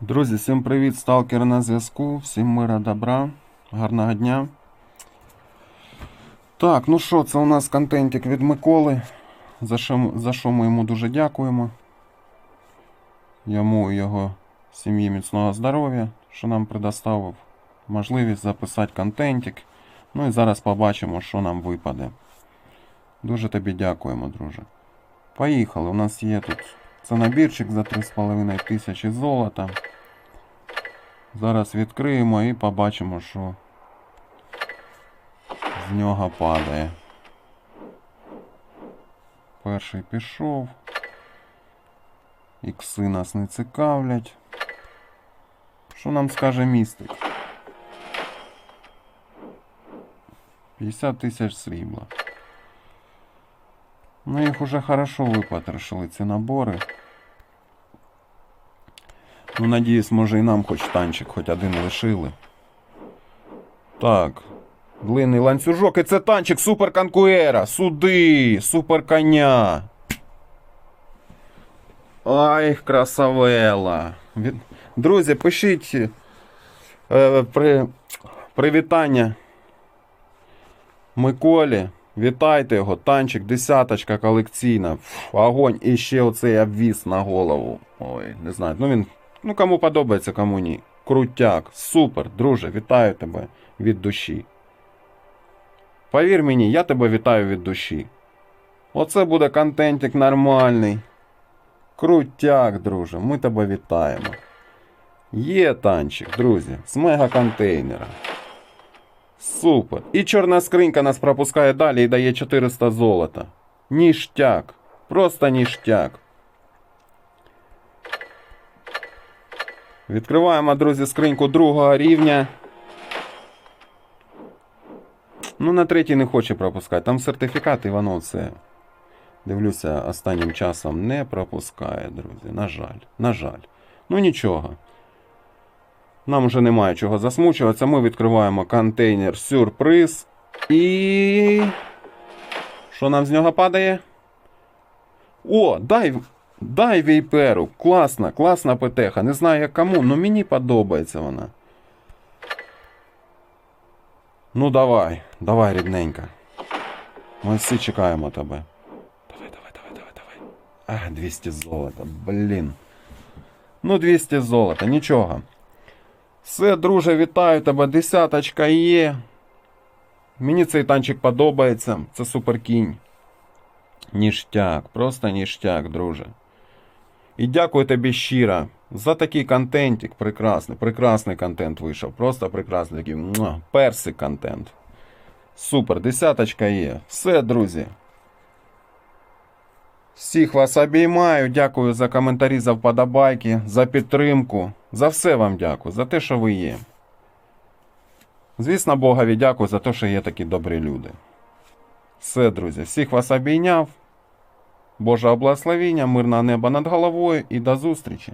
Друзі, всім привіт, сталкер на зв'язку, всім мира добра, гарного дня. Так, ну що, це у нас контентик від Миколи, за що, за що ми йому дуже дякуємо. Йому і його сім'ї міцного здоров'я, що нам предоставив можливість записати контентик. Ну і зараз побачимо, що нам випаде. Дуже тобі дякуємо, друже. Поїхали. У нас є тут це набірчик за 3,5 тисячі золота. Зараз відкриємо і побачимо, що з нього падає. Перший пішов. Ікси нас не цікавлять. Що нам скаже містик? 50 тисяч срібла. Ну, їх уже хорошо випотрошили ці набори. Ну, надіюсь, може і нам хоч танчик, хоч один лишили. Так. Длинний ланцюжок, і це танчик Супер Конкуера. Суди! Супер коня. Ай, красавела. Друзі, пишіть е, при... привітання Миколі. Вітайте його, танчик, десяточка колекційна. Фу, огонь. І ще оцей обвіс на голову. Ой, не знаю. Ну він. Ну кому подобається, кому ні. Крутяк. Супер, друже, вітаю тебе від душі. Повір мені, я тебе вітаю від душі. Оце буде контентик нормальний. Крутяк, друже, ми тебе вітаємо. Є танчик, друзі, з мега-контейнера. Супер. І чорна скринька нас пропускає далі і дає 400 золота. Ніштяк. Просто ніштяк. Відкриваємо, друзі, скриньку другого рівня. Ну, на третій не хоче пропускати. Там сертифікат, і воно це. Дивлюся, останнім часом не пропускає, друзі. На жаль. На жаль. Ну нічого. Нам вже немає чого засмучуватися. Ми відкриваємо контейнер сюрприз. І. Що нам з нього падає? О, дай. Дай вейперу. Класна, класна петеха. Не знаю як кому, але мені подобається вона. Ну давай, давай, рідненька. Ми всі чекаємо тебе. Давай, давай, давай, давай, давай. А, 200 золота, блін. Ну, 200 золота, нічого. Все, друже, вітаю тебе. Десяточка є. Мені цей танчик подобається. Це супер кінь. Ніштяк, просто ніштяк, друже. І дякую тобі щиро за такий контентик. Прекрасний, прекрасний контент вийшов. Просто прекрасний такий муа, персик контент. Супер, десяточка є. Все, друзі. Всіх вас обіймаю. Дякую за коментарі, за вподобайки, за підтримку. За все вам дякую, за те, що ви є. Звісно, Богові дякую за те, що є такі добрі люди. Все, друзі, всіх вас обійняв. Божого благословення, мирного неба над головою і до зустрічі!